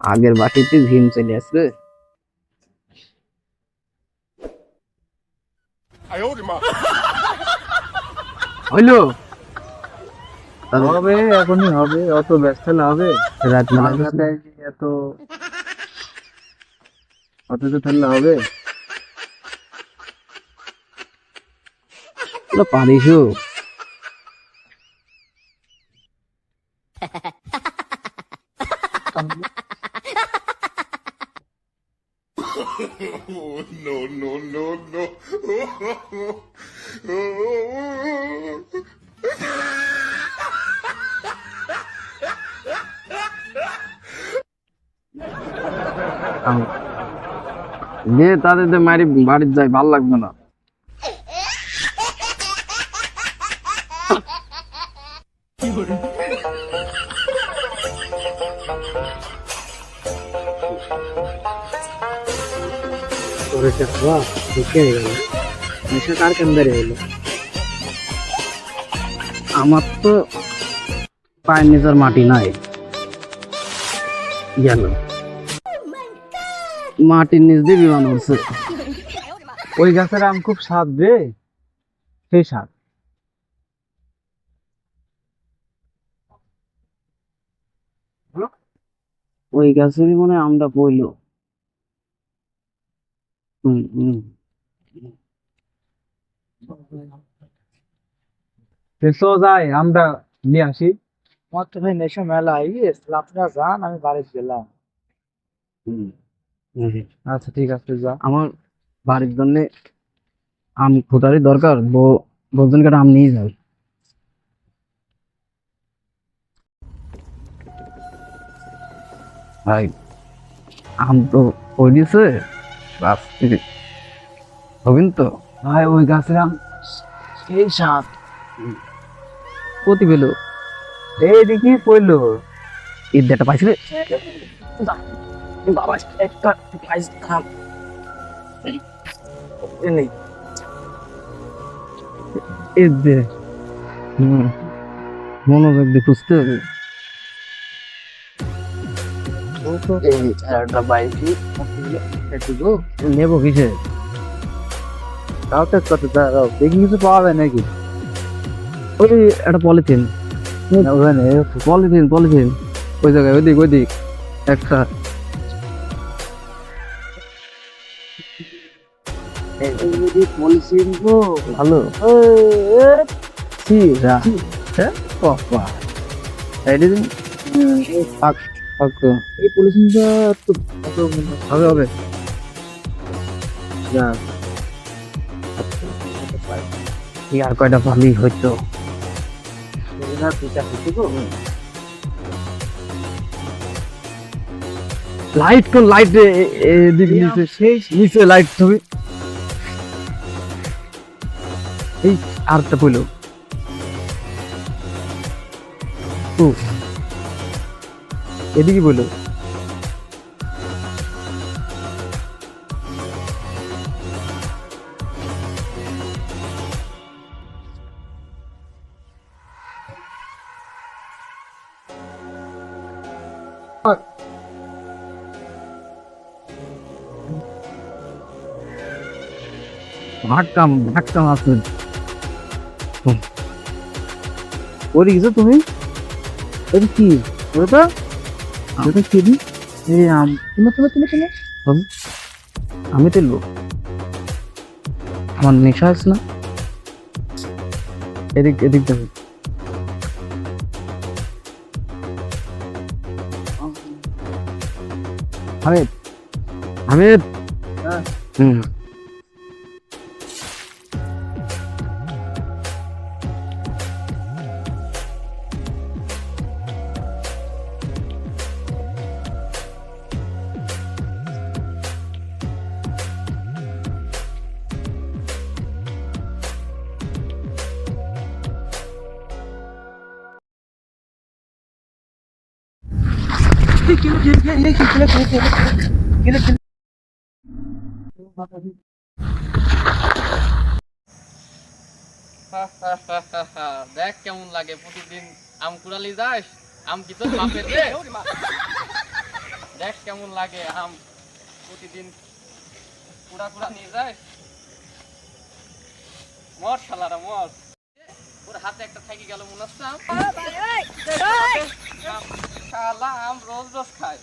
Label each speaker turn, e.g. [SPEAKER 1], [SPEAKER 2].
[SPEAKER 1] আগের বাটিতে ভীম চলে আসবে। হইল?
[SPEAKER 2] হবে এখনই হবে অত ব্যস্ত না হবে।
[SPEAKER 1] রাত
[SPEAKER 2] এত অত তো ফেললে হবে
[SPEAKER 1] পারিস যে তাদের তো মারি বাড়ির যাই ভালো লাগবে না।
[SPEAKER 2] কার কেন্দ্রে হলো
[SPEAKER 1] আমার তো পায়ের নিচের মাটি নাই। গেল। মাটির নিচ দিয়ে বিমান উঠছে।
[SPEAKER 2] ওই গাছের আম খুব স্বাদ রে। সেই স্বাদ।
[SPEAKER 1] ওই গাছেরই মনে আমটা হুম
[SPEAKER 2] যাই আমরা নিয়ে আসি।
[SPEAKER 3] আমার তো ভাই নেশা মেলা আই আপনারা যান আমি বাড়িতে গেলাম
[SPEAKER 1] হুম।
[SPEAKER 2] আচ্ছা ঠিক আছে যা।
[SPEAKER 1] আমার বাড়ির জন্য আম খোটারই দরকার বউজন কাটা আম নিয়ে যাবে। ভাই আম তো ওই দিছে বাস হবেন তো?
[SPEAKER 2] ভাই ওই গাছের আম। সেই স্বাদ
[SPEAKER 1] প্রতি পেল?
[SPEAKER 2] এই দেখি পড়ল।
[SPEAKER 1] ঈদ পাইছিলে? বাবা একটা পাইস থাম নেই ঈদ দে। মনোযোগ দিয়ে খুঁজতে হবে। নেব কিসে?
[SPEAKER 2] তাও তো কত দাঁড়াও দেখি কিছু পাওয়া যায় নাকি?
[SPEAKER 1] ওই একটা পলিথিন।
[SPEAKER 2] ওখানে
[SPEAKER 1] পলিথিন পলিথিন। ওই জায়গায় ওইদিক ওইদিক একটা।
[SPEAKER 2] কত
[SPEAKER 1] হবে আর কয়টা ভালোই হইতো লাইট কোন লাইট নিচে লাইট ছবি। এই আরটা পইলো। ও এদিকে বলল ভাটকাম ভাটকাম আছে। ওরে গেছো তুমি।
[SPEAKER 2] এটা কি? ওটা ওটা কি দি আম। তুমি তুমি তুমি তুমি।
[SPEAKER 1] আমি তেলবো আমার নেশা আছে না। এদিক এদিক দেখো। হামিদ। হামিদ।
[SPEAKER 2] হ্যাঁ।
[SPEAKER 1] হুম।
[SPEAKER 4] দেখ কেমন লাগে, প্রতিদিন আম কুড়ালি যাস, আম কি তোর বাপে দেখ কেমন লাগে আম প্রতিদিন কুড়া কুড়া নিয়ে যাস। মর শালারা, মর। ওর হাতে একটা থাকি গেল মনে হচ্ছে রোজ রোজ খায়।